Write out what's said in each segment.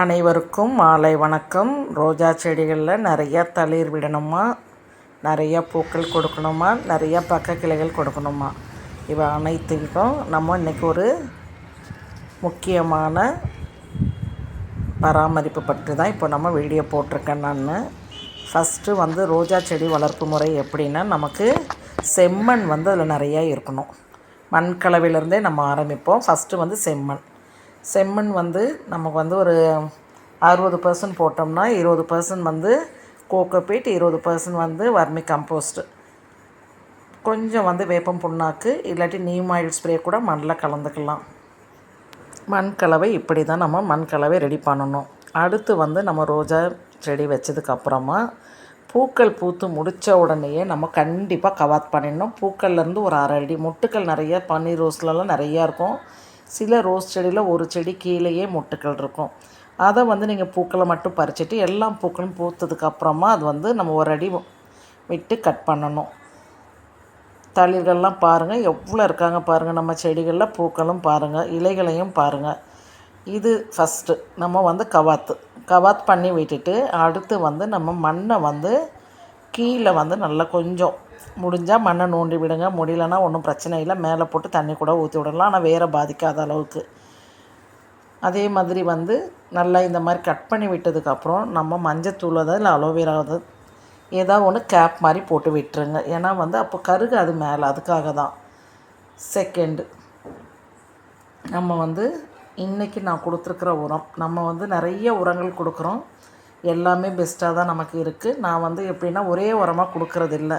அனைவருக்கும் மாலை வணக்கம். ரோஜா செடிகளில் நிறையா தளிர் விடணுமா? நிறையா பூக்கள் கொடுக்கணுமா? நிறையா பக்க கிளைகள் கொடுக்கணுமா? இவை அனைத்துக்கும் நம்ம இன்றைக்கி ஒரு முக்கியமான பராமரிப்பு பற்றி தான் இப்போ நம்ம வீடியோ போட்டிருக்கேன் நான். ஃபஸ்ட்டு வந்து ரோஜா செடி வளர்ப்பு முறை எப்படின்னா நமக்கு செம்மண் வந்து அதில் நிறையா இருக்கணும். மண் கலவையிலேருந்தே நம்ம ஆரம்பிப்போம். ஃபஸ்ட்டு வந்து செம்மண். செம்மண் வந்து நமக்கு வந்து ஒரு அறுபது பர்சன்ட் போட்டோம்னா இருபது பர்சன்ட் வந்து கோகோபீட் இருபது பர்சன்ட் வந்து வர்மி கம்போஸ்ட்டு கொஞ்சம் வந்து வேப்பம் புண்ணாக்கு இல்லாட்டி நீம் ஆயில் ஸ்ப்ரே கூட மண்ணில் கலந்துக்கலாம். மண் கலவை இப்படி தான் நம்ம மண் கலவை ரெடி பண்ணணும். அடுத்து வந்து நம்ம ரோஜா செடி வச்சதுக்கப்புறமா பூக்கள் பூத்து முடித்த உடனேயே நம்ம கண்டிப்பாக கவாத் பண்ணிடணும். பூக்கள்லேருந்து ஒரு அரை அடி மொட்டுக்கள் நிறைய பன்னீர் ரோஸ்லலாம் நிறையா இருக்கும். சில ரோஸ் செடியில் ஒரு செடி கீழேயே மொட்டுக்கள் இருக்கும். அதை வந்து நீங்கள் பூக்களை மட்டும் பறிச்சுட்டு எல்லா பூக்களும் பூத்ததுக்கப்புறமா அது வந்து நம்ம ஒரு அடி விட்டு கட் பண்ணணும். தளிர்கள்லாம் பாருங்கள் எவ்வளோ இருக்காங்க பாருங்கள் நம்ம செடிகளில் பூக்களும் பாருங்கள் இலைகளையும் பாருங்கள் இது ஃபஸ்ட்டு நம்ம வந்து கவாத்து. கவாத் பண்ணி விட்டுட்டு அடுத்து வந்து நம்ம மண்ணை வந்து கீழே வந்து நல்லா கொஞ்சம் முடிஞ்சால் மண்ணை நோண்டி விடுங்க. முடியலன்னா ஒன்றும் பிரச்சனை இல்லை. மேலே போட்டு தண்ணி கூட ஊற்றி விடலாம். ஆனால் வேறு பாதிக்காத அளவுக்கு. அதே மாதிரி வந்து நல்லா இந்த மாதிரி கட் பண்ணி விட்டதுக்கப்புறம் நம்ம மஞ்சத்தூள் தான் இல்லை அலோவேரா ஏதாவது ஒன்று கேப் மாதிரி போட்டு விட்டுருங்க. ஏன்னா வந்து அப்போ கருகு அது மேலே. அதுக்காக தான். செகண்டு நம்ம வந்து இன்றைக்கி நான் கொடுத்துருக்குற உரம். நம்ம வந்து நிறைய உரங்கள் கொடுக்குறோம். எல்லாமே பெஸ்ட்டாக தான் நமக்கு இருக்குது நான் வந்து எப்படின்னா ஒரே உரமாக கொடுக்குறதில்ல.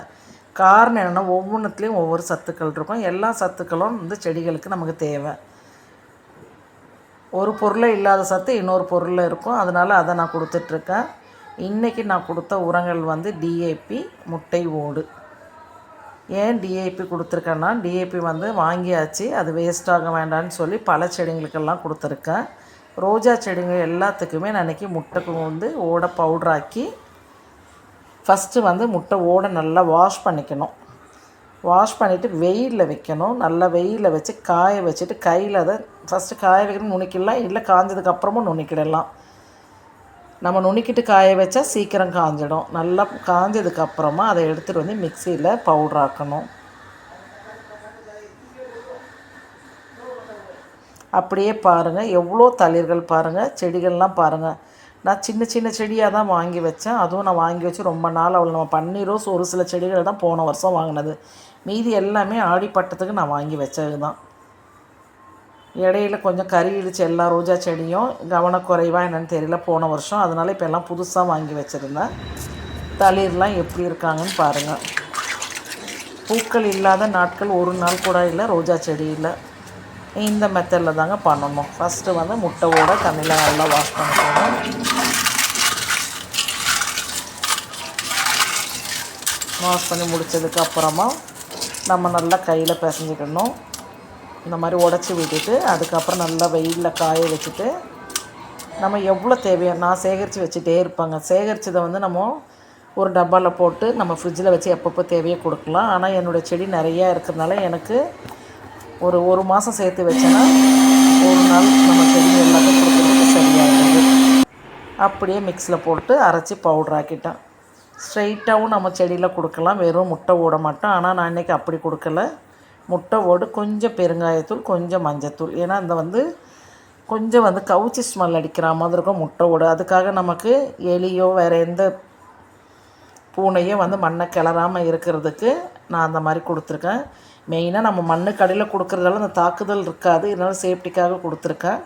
காரணம் என்னென்னா ஒவ்வொன்றுத்துலேயும் ஒவ்வொரு சத்துக்கள் இருக்கும். எல்லா சத்துக்களும் வந்து செடிகளுக்கு நமக்கு தேவை. ஒரு பொருளை இல்லாத சத்து இன்னொரு பொருளில் இருக்கும். அதனால் அதை நான் கொடுத்துட்ருக்கேன். இன்றைக்கி நான் கொடுத்த உரங்கள் வந்து டிஏபி முட்டை ஓடு. ஏன் டிஏபி கொடுத்துருக்கேன்னா டிஏபி வந்து வாங்கியாச்சு. அது வேஸ்ட் ஆக வேண்டாம்னு சொல்லி பல செடிங்களுக்கெல்லாம் கொடுத்துருக்கேன். ரோஜா செடிங்க எல்லாத்துக்குமே நான் இன்றைக்கி முட்டைக்கு வந்து ஓட பவுடராக்கி ஃபஸ்ட்டு வந்து முட்டை ஓட நல்லா வாஷ் பண்ணிக்கணும். வாஷ் பண்ணிவிட்டு வெயிலில் வைக்கணும். நல்லா வெயிலில் வச்சு காய வச்சுட்டு கையில் அதை ஃபஸ்ட்டு காய வைக்கணும் நுணுக்கிடலாம். இல்லை காஞ்சதுக்கப்புறமும் நுணுக்கிடலாம். நம்ம நுணுக்கிட்டு காய வச்சா சீக்கிரம் காஞ்சிடும். நல்லா காஞ்சதுக்கப்புறமா அதை எடுத்துகிட்டு வந்து மிக்சியில் பவுடர் ஆக்கணும். அப்படியே பாருங்கள் எவ்வளோ தளிர்கள் பாருங்கள் செடிகள்லாம் பாருங்கள் நான் சின்ன சின்ன செடியாக தான் வாங்கி வச்சேன். அதுவும் நான் வாங்கி வச்சு ரொம்ப நாள் அவ்வளோ நம்ம பன்னீரோஸ் ஒரு சில செடிகள் தான் போன வருஷம் வாங்கினது. மீதி எல்லாமே ஆடிப்பட்டத்துக்கு நான் வாங்கி வச்சது தான். இடையில கொஞ்சம் கறி இடிச்சு எல்லா ரோஜா செடியும் கவனக்குறைவாக என்னென்னு தெரியல போன வருஷம். அதனால் இப்போ எல்லாம் புதுசாக வாங்கி வச்சுருந்தேன். தளிர்லாம் எப்படி இருக்காங்கன்னு பாருங்கள் பூக்கள் இல்லாத நாட்கள் ஒரு நாள் கூட இல்லை ரோஜா செடியில் இந்த மெத்தடில் தாங்க பண்ணணும். ஃபஸ்ட்டு வந்து முட்டையோட தண்ணியில் நல்லா வாஷ் பண்ணிக்கணும் வாஷ் பண்ணி முடித்ததுக்கு அப்புறமா நம்ம நல்லா கையில் பிசைஞ்சிக்கணும் இந்த மாதிரி உடச்சி விட்டுட்டு அதுக்கப்புறம் நல்லா வெயிலில் காய வச்சுட்டு நம்ம எவ்வளோ தேவையோ நான் சேகரித்து வச்சுட்டே இருப்பாங்க. சேகரித்ததை வந்து நம்ம ஒரு டப்பாவில் போட்டு நம்ம ஃப்ரிட்ஜில் வச்சு எப்பப்போ தேவையோ கொடுக்கலாம். ஆனால் என்னோடய செடி நிறையா இருக்கிறதுனால எனக்கு ஒரு ஒரு மாதம் சேர்த்து வச்சேன்னா ஒரு நாள் நம்ம செடி எல்லாத்தையும் கொடுக்குறதுக்கு சரியாகிடுது அப்படியே மிக்ஸில் போட்டு அரைச்சி பவுடர் ஆக்கிட்டேன். ஸ்ட்ரைட்டாகவும் நம்ம செடியில் கொடுக்கலாம். வெறும் முட்டை ஓட மாட்டோம். ஆனால் நான் இன்றைக்கி அப்படி கொடுக்கல. முட்டை ஓடு கொஞ்சம் பெருங்காயத்தூள் கொஞ்சம் மஞ்சத்தூள். ஏன்னா அந்த வந்து கொஞ்சம் வந்து கவுச்சி ஸ்மெல் அடிக்கிற மாதிரி இருக்கும் முட்டை ஓடு. அதுக்காக நமக்கு எலியோ வேறு எந்த பூனையோ வந்து மண்ணை கிளறாமல் இருக்கிறதுக்கு நான் அந்த மாதிரி கொடுத்துருக்கேன். மெயினாக நம்ம மண்ணுக்கு கடையில் கொடுக்குறதால அந்த தாக்குதல் இருக்காது. இதனால் சேஃப்டிக்காக கொடுத்துருக்கேன்.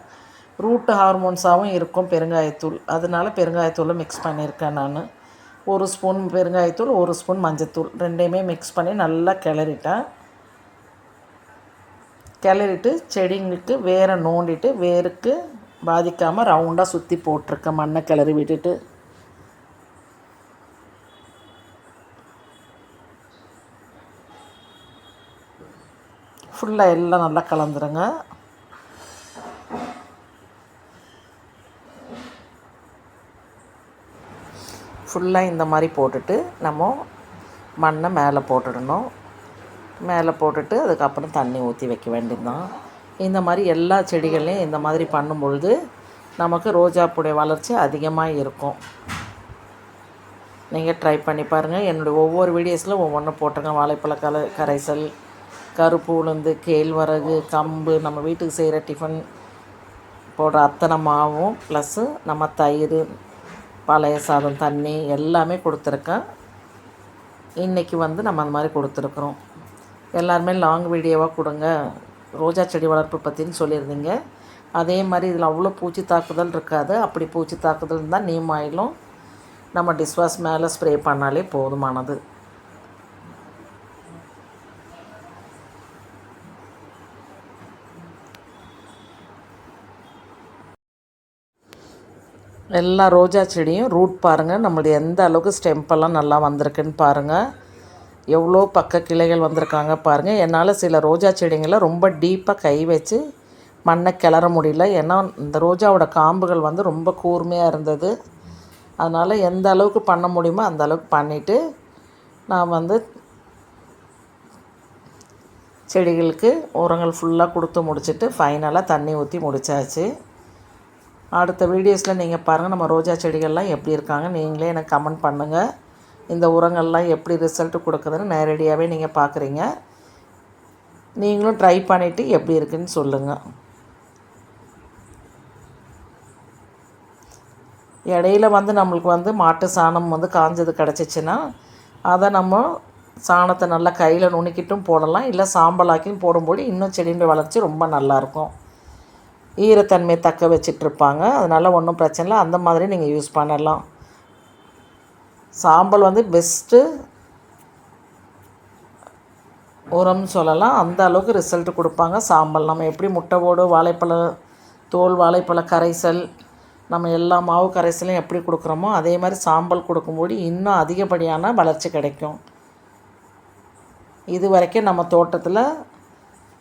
ரூட்டு ஹார்மோன்ஸாகவும் இருக்கும் பெருங்காயத்தூள். அதனால பெருங்காயத்தூளை மிக்ஸ் பண்ணியிருக்கேன் நான். ஒரு ஸ்பூன் பெருங்காயத்தூள் ஒரு ஸ்பூன் மஞ்சத்தூள். ரெண்டையுமே மிக்ஸ் பண்ணி நல்லா கிளறிட்டேன் கிளறிட்டு செடிங்களுக்கு வேரை நோண்டிட்டு வேருக்கு பாதிக்காமல் ரவுண்டாக சுற்றி போட்டிருக்கேன் மண்ணை கிளறி விட்டுட்டு. ஃபுல்லாக எல்லாம் நல்லா கலந்துருங்க. ஃபுல்லாக இந்த மாதிரி போட்டுட்டு நம்ம மண்ணை மேலே போட்டுடணும். மேலே போட்டுட்டு அதுக்கப்புறம் தண்ணி ஊற்றி வைக்க வேண்டியது தான் இந்த மாதிரி எல்லா செடிகளையும் இந்த மாதிரி பண்ணும்பொழுது நமக்கு ரோஜாப்புடைய வளர்ச்சி அதிகமாக இருக்கும். நீங்கள் ட்ரை பண்ணி பாருங்கள் என்னுடைய ஒவ்வொரு வீடியோஸில் ஒவ்வொன்றும் போட்டிருக்கேன். வாழைப்பழ கல கரைசல் கருப்பு உளுந்து கேழ்வரகு கம்பு நம்ம வீட்டுக்கு செய்கிற டிஃபன் போடுற அத்தனை மாவும் ப்ளஸ்ஸு நம்ம தயிர் பழைய சாதம் தண்ணி எல்லாமே கொடுத்துருக்கேன். இன்றைக்கி வந்து நம்ம அந்த மாதிரி கொடுத்துருக்குறோம். எல்லாருமே லாங் வீடியோவாக கொடுங்க. ரோஜா செடி வளர்ப்பு பற்றின்னு சொல்லியிருந்தீங்க. அதே மாதிரி இதில் அவ்வளோ பூச்சி தாக்குதல் இருக்காது. அப்படி பூச்சி தாக்குதல் இருந்தால் நீம் ஆயிலும் நம்ம டிஷ்வாஷ் மேலே ஸ்ப்ரே பண்ணாலே போதுமானது. எல்லா ரோஜா செடியும் ரூட் பாருங்கள் நம்மளுடைய எந்த அளவுக்கு ஸ்டெம்பெல்லாம் நல்லா வந்திருக்குன்னு பாருங்கள் எவ்வளோ பக்க கிளைகள் வந்திருக்காங்க பாருங்கள் என்னால் சில ரோஜா செடிங்களை ரொம்ப டீப்பாக கை வச்சு மண்ணை கிளற முடியல. ஏன்னா இந்த ரோஜாவோட காம்புகள் வந்து ரொம்ப கூர்மையாக இருந்தது. அதனால் எந்த அளவுக்கு பண்ண முடியுமோ அந்த அளவுக்கு பண்ணிவிட்டு நான் வந்து செடிகளுக்கு உரங்கள் ஃபுல்லாக கொடுத்து முடிச்சுட்டு ஃபைனலாக தண்ணி ஊற்றி முடித்தாச்சு அடுத்த வீடியோஸில் நீங்கள் பாருங்கள் நம்ம ரோஜா செடிகள்லாம் எப்படி இருக்காங்க. நீங்களே எனக்கு கமெண்ட் பண்ணுங்கள் இந்த உரங்கள்லாம் எப்படி ரிசல்ட் கொடுக்குதுன்னு நேரடியாகவே நீங்கள் பார்க்குறீங்க. நீங்களும் ட்ரை பண்ணிவிட்டு எப்படி இருக்குன்னு சொல்லுங்கள் இடையில வந்து நம்மளுக்கு வந்து மாட்டு சாணம் வந்து காஞ்சது கிடச்சிச்சின்னா அதை நம்ம சாணத்தை நல்லா கையில் நுணுக்கிட்டும் போடலாம். இல்லை சாம்பலாக்கியும் போடும்போது இன்னும் செடியின் வளர்ச்சி ரொம்ப நல்லாயிருக்கும் ஈரத்தன்மையை தக்க வச்சிட்ருப்பாங்க. அதனால் ஒன்றும் பிரச்சனை இல்லை. அந்த மாதிரி நீங்கள் யூஸ் பண்ணலாம். சாம்பல் வந்து பெஸ்ட்டு உரம்னு சொல்லலாம். அந்த அளவுக்கு ரிசல்ட் கொடுப்பாங்க. சாம்பல் நம்ம எப்படி முட்டை ஓடு வாழைப்பழ தோல் வாழைப்பழ கரைசல் நம்ம எல்லா மாவு கரைசலையும் எப்படி கொடுக்குறோமோ அதே மாதிரி சாம்பல் கொடுக்கும்போது இன்னும் அதிகப்படியான வளர்ச்சி கிடைக்கும். இது வரைக்கும் நம்ம தோட்டத்தில்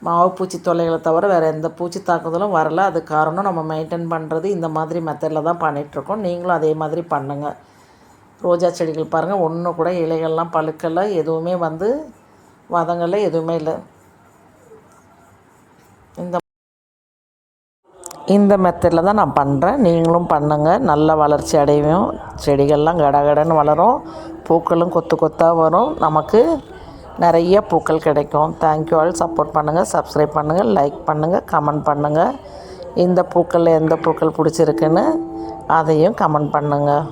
மாவு பூச்சி தொல்லைகளை தவிர வேறு எந்த பூச்சி தாக்குதலும் வரல. அது காரணம் நம்ம மெயின்டைன் பண்ணுறது இந்த மாதிரி மெத்தடில் தான் பண்ணிகிட்ருக்கோம் நீங்களும் அதே மாதிரி பண்ணுங்கள் ரோஜா செடிகள் பாருங்கள் ஒன்று கூட இலைகள்லாம் பழுக்கலை. எதுவுமே வந்து வதங்கலை. எதுவுமே இல்லை. இந்த இந்த மெத்தடில் தான் நான் பண்ணுறேன் நீங்களும் பண்ணுங்கள் நல்ல வளர்ச்சி அடையும். செடிகள்லாம் கடகடன்னு வளரும். பூக்களும் கொத்து கொத்தாக வரும். நமக்கு நிறைய பூக்கள் கிடைக்கும். தேங்க்யூ ஆல் சப்போர்ட் பண்ணுங்கள் சப்ஸ்கிரைப் பண்ணுங்கள் லைக் பண்ணுங்கள் கமெண்ட் பண்ணுங்கள் இந்த பூக்களில் எந்த பூக்கள் பிடிச்சிருக்குன்னு அதையும் கமெண்ட் பண்ணுங்கள்